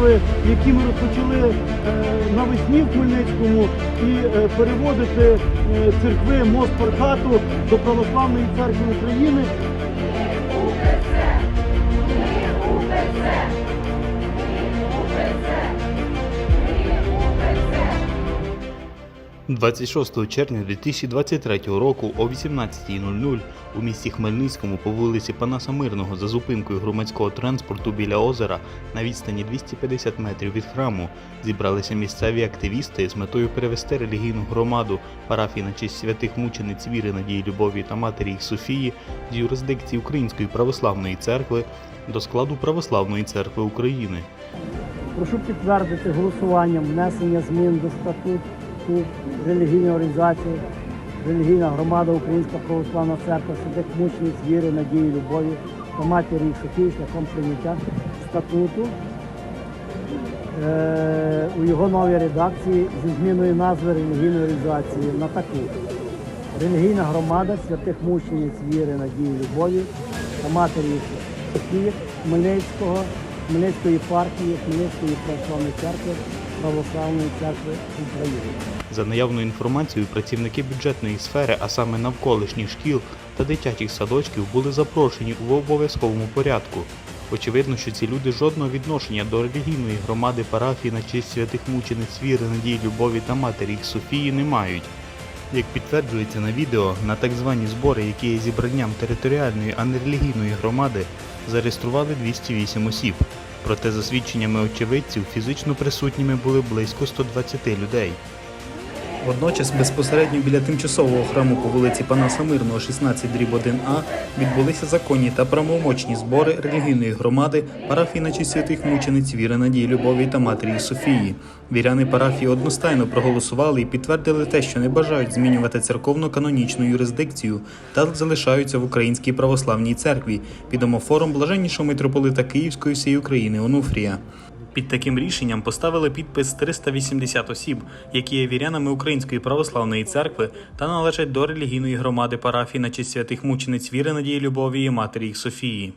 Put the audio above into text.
справи, які ми розпочали е, навесні в Хмельницькому, і е, переводити е, церкви мост Паркату до Православної церкви України. 26 червня 2023 року о 18.00 у місті Хмельницькому по вулиці Панаса Мирного за зупинкою громадського транспорту біля озера на відстані 250 метрів від храму зібралися місцеві активісти з метою перевести релігійну громаду парафії на честь святих мучениць віри надії любові та матері Софії з юрисдикції Української православної церкви до складу Православної церкви України. Прошу підтвердити голосуванням внесення змін до статуту релігійної організації, релігійна громада Українська православна церква святих мучениць віри, надії, любові та матері їх Софії шляхом прийняття статуту е, у його новій редакції зі зміною назви релігійної організації на таку. Релігійна громада святих мучениць віри, надії, любові та матері Софії Хмельницького, Хмельницької партії, Хмельницької православної церкви, Православної церкви України. За наявною інформацією, працівники бюджетної сфери, а саме навколишніх шкіл та дитячих садочків, були запрошені в обов'язковому порядку. Очевидно, що ці люди жодного відношення до релігійної громади парафії на честь святих мучениць віри, надії, любові та матері їх Софії не мають. Як підтверджується на відео, на так звані збори, які є зібранням територіальної, а не релігійної громади, зареєстрували 208 осіб. Проте, за свідченнями очевидців, фізично присутніми були близько 120 людей. Водночас безпосередньо біля тимчасового храму по вулиці Панаса Мирного, 16 дріб 1А, відбулися законні та правомочні збори релігійної громади парафії святих мучениць віри надії, любові та матері Софії. Віряни парафії одностайно проголосували і підтвердили те, що не бажають змінювати церковно-канонічну юрисдикцію та залишаються в Українській православній церкві під омофором блаженнішого митрополита Київської всієї України Онуфрія. Під таким рішенням поставили підпис 380 осіб, які є вірянами Української православної церкви та належать до релігійної громади парафії на честь святих мучениць віри надії любові і матері їх Софії.